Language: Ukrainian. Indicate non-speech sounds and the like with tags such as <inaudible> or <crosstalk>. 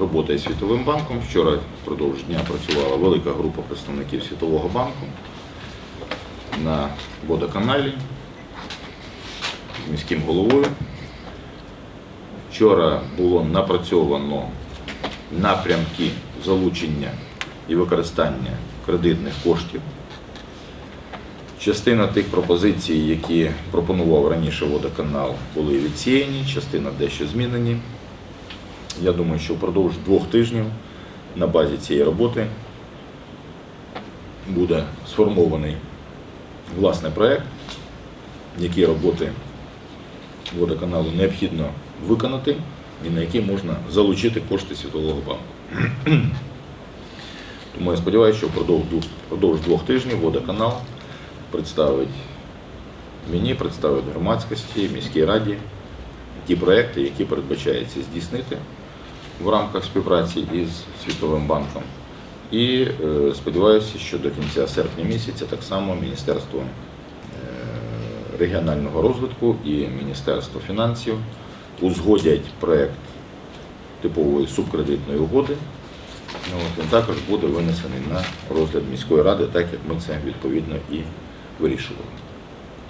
робота із Світовим банком. Вчора впродовж дня працювала велика група представників Світового банку на водоканалі з міським головою. Вчора було напрацьовано напрямки залучення і використання кредитних коштів. Частина тих пропозицій, які пропонував раніше водоканал, були відсіяні, частина дещо змінені. Я думаю, що впродовж двох тижнів на базі цієї роботи буде сформований власний проект, які роботи водоканалу необхідно виконати і на які можна залучити кошти Світового банку. <clears throat> Тому я сподіваюся, що впродовж двох тижнів водоканал представить мені, представить громадськості, міській раді ті проекти, які передбачається здійснити в рамках співпраці із Світовим банком. І е, сподіваюся, що до кінця серпня місяця так само Міністерство е, регіонального розвитку і Міністерство фінансів узгодять проект типової субкредитної угоди. Ну, Він також буде винесений на розгляд міської ради, так як ми це відповідно і вирішували.